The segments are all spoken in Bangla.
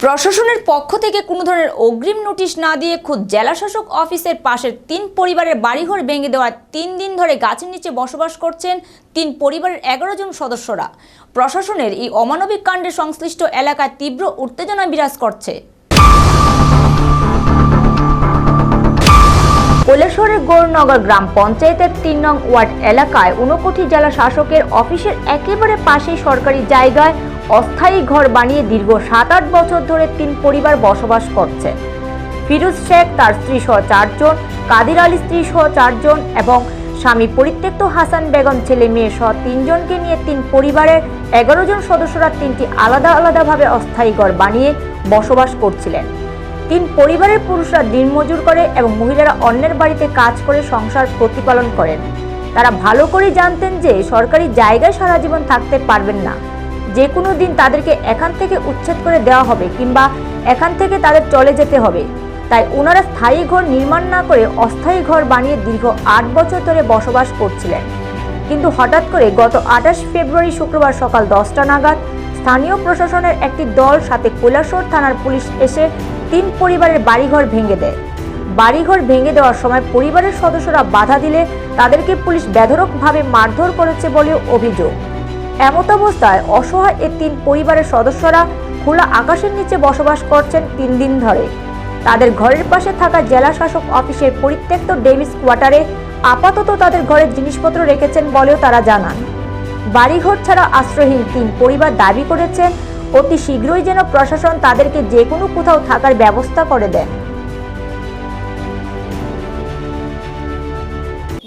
প্রশাসনের পক্ষ থেকে কোনো ধরনের অগ্রিম নোটিশ না দিয়ে খুদ জেলাশাসক অফিসের পাশের তিন পরিবারের বাড়িঘর ভেঙে দেওয়ার তিন দিন ধরে গাছের নিচে বসবাস করছেন তিন পরিবারের এগারো জন সদস্যরা। প্রশাসনের এই অমানবিক কাণ্ডে সংশ্লিষ্ট এলাকায় তীব্র উত্তেজনা বিরাজ করছে। কৈলাসহরের গৌরনগর গ্রাম পঞ্চায়েতের তিন নং ওয়ার্ড এলাকায় ঊনকোটি জেলা শাসকের অফিসের একেবারে পাশেই সরকারি জায়গায় অস্থায়ী ঘর বানিয়ে দীর্ঘ সাত আট বছর ধরে তিন পরিবার বসবাস করছে। ফিরোজ শেখ তার স্ত্রী সহ চারজন, কাদির আলী স্ত্রী সহ চারজন এবং স্বামী পরিত্যক্ত হাসান বেগম ছেলে মেয়ে সহ তিনজনকে নিয়ে তিন পরিবারের এগারো জন সদস্যরা তিনটি আলাদা আলাদাভাবে অস্থায়ী ঘর বানিয়ে বসবাস করছিলেন। তিন পরিবারের পুরুষরা দিনমজুর করে এবং মহিলারা অন্যের বাড়িতে কাজ করে সংসার প্রতিপালন করেন। তারা ভালো করে জানতেন যে সরকারি জায়গায় সারা জীবন থাকতে পারবেন না। যে কোনো দিন তাদেরকে এখান থেকে উচ্ছেদ করে দেওয়া হবে কিংবা এখান থেকে তাদের চলে যেতে হবে। তাই ওনারা স্থায়ী ঘর নির্মাণ না করে অস্থায়ী ঘর বানিয়ে দীর্ঘ আট বছর ধরে বসবাস করছিলেন। কিন্তু হঠাৎ করে গত আঠাশ ফেব্রুয়ারি শুক্রবার সকাল দশটা নাগাদ স্থানীয় প্রশাসনের একটি দল সাথে কৈলাসর থানার পুলিশ এসে তিন পরিবারের বাড়িঘর ভেঙে দেয়। বাড়িঘর ভেঙে দেওয়ার সময় পরিবারের সদস্যরা বাধা দিলে তাদেরকে পুলিশ বেধরকভাবে মারধর করেছে বলেও অভিযোগ। এমত অবস্থায় অসহায় এ তিন পরিবারের সদস্যরা খোলা আকাশের নিচে বসবাস করছেন তিন দিন ধরে। তাদের ঘরের পাশে থাকা জেলা শাসক অফিসের পরিত্যক্ত ডেভিস কোয়ার্টারে আপাতত তাদের ঘরের জিনিসপত্র রেখেছেন বলেও তারা জানান। বাড়িঘর ছাড়া আশ্রয়হীন তিন পরিবার দাবি করেছেন অতি শীঘ্রই যেন প্রশাসন তাদেরকে যে কোনো কোথাও থাকার ব্যবস্থা করে দেন।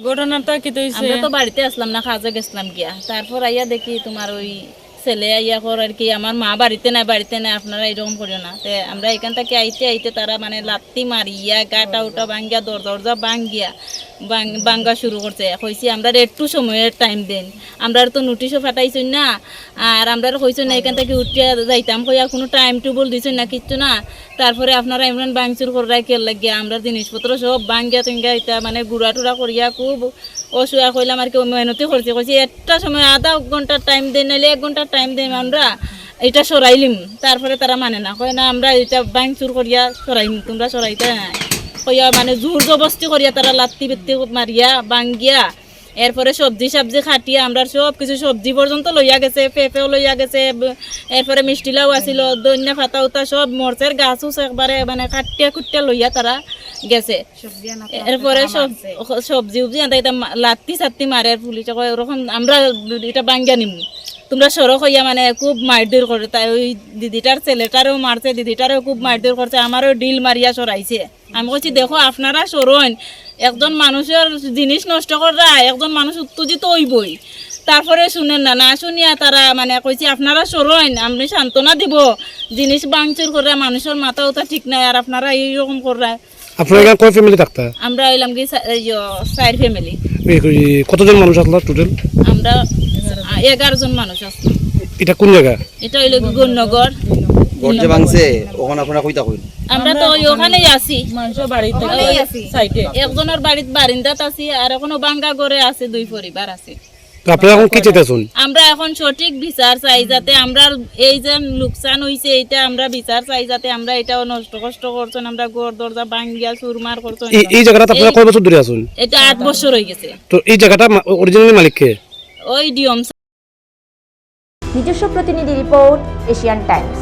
ঘটনাটা কি তো বাড়িতে আসলাম না কাজে গেছিলাম গিয়া। তারপর আইয়া দেখি তোমার ওই ছেলে আইয়া কর আর কি, আমার মা বাড়িতে নাই বাড়িতে নাই, আপনারা এরকম করিও না। তে আমরা এখান থেকে আইতে আইতে তারা মানে লাত্তি মারিয়া, গাটা উটা ভাঙ্গিয়া দর দরজা ভাঙ্গিয়া ভাঙ্গা শুরু করছে। কইছি, আমরা একটু সময়ের টাইম দেন। আমরা তো নোটিশও ফাটাইছি না। আর আমরা কইছি না, এখান থেকে উঠিয়া যাইতাম কইয়া কোনো টাইম টেবল দিছেন না, কিচ্ছু না। তারপরে আপনারা এমন বাংচুর করাই কে লাগিয়া আমরা জিনিসপত্র সব ভাঙ্গিয়া টিঙ্গা এটা মানে গুড়া টুড়া করিয়া খুব অসুয়া কইলাম আর কি মেহনতি করছি, কইছি, একটা সময় আধা ঘণ্টার টাইম দেন নাহলে এক ঘণ্টার টাইম দেন আমরা এটা সরাইলিম। তারপরে তারা মানে না, কয়, না, আমরা এটা ব্যাংক চুর করিয়া সরাইম, তোমরা সরাইতে নাই। কইয়া মানে জোর জবস্তি করিয়া তারা লাত্তি বিত্তি মারিয়া বাঙ্গিয়া এরপরে সবজি সবজি খাটিয়া, আমরা সব কিছু সবজি পর্যন্ত লইয়া গেছে, পেঁপেও লইয়া গেছে এরপরে মিষ্টিলাও আছিল দৈন্য ফাতা উতা সব মরচের গাছ উছ একবারে মানে কাটিয়া খুটিয়া লইয়া তারা গেছে। এরপরে সব সবজি উবজি আনতে এটা লাত্তি সাত্তি মারে পুলিশে কয় ওরকম আমরা এটা বাঙ্গিয়া নিমু। তোমরা সড়ক হইয়া মানে খুব মারধর করে তাই ওই দিদিটার ছেলেটারও মারছে দিদিটারও খুব মারধর করছে আমারও ডিল মারিয়া সরাইছে আমি বলছি দেখো আপনারা সরইন একজন মানুষের জিনিস নষ্ট করা একজন মানুষ উত্তেজিত হইবই। তারপরে শুনেন না না শুনিয়া তারা মানে কইছি আপনারা সরইন আপনি সান্ত্বনা দিব। জিনিস বাংচুর করে মানুষের মাথা উতা ঠিক নাই আর আপনারা এইরকম করা আপনার এখানে কয় ফ্যামিলি থাকতা? আমরা এলাম কি সাইড ফ্যামিলি কতজন মানুষ আসলা টোটাল আমরা এগারো জন মানুষ আছি এটা কোন জায়গা? এটা হইল গুণনগর? ঘর ভাঙছে ওখানে আপনারা কইতা কইন? আমরা তো ওই ওখানেই আছি। মানুষের বাড়িতে সাইডে। একজনের বাড়িত বারিন্দাত আছি আর এখনও বাঙ্গা করে আছে দুই পরিবার আছে। আপনারা এখন কি চাইতেছেন? আমরা এখন সঠিক বিচার চাই যাতে আমরা এই যে লোকসান হইছে এইটা আমরা বিচার চাই যাতে আমরা এটাও নষ্ট কষ্ট করছেন আমরা ঘর দরজা ভাঙ্গিয়া চুরমার করছেন এই এই জায়গাটা আপনারা কয় বছর ধরে আছেন? এটা আট বছর হয়ে গেছে। তো এই জায়গাটা অরিজিনালি মালিককে ওই ডিওম নিজস্ব প্রতিনিধি রিপোর্ট এশিয়ান টাইমস।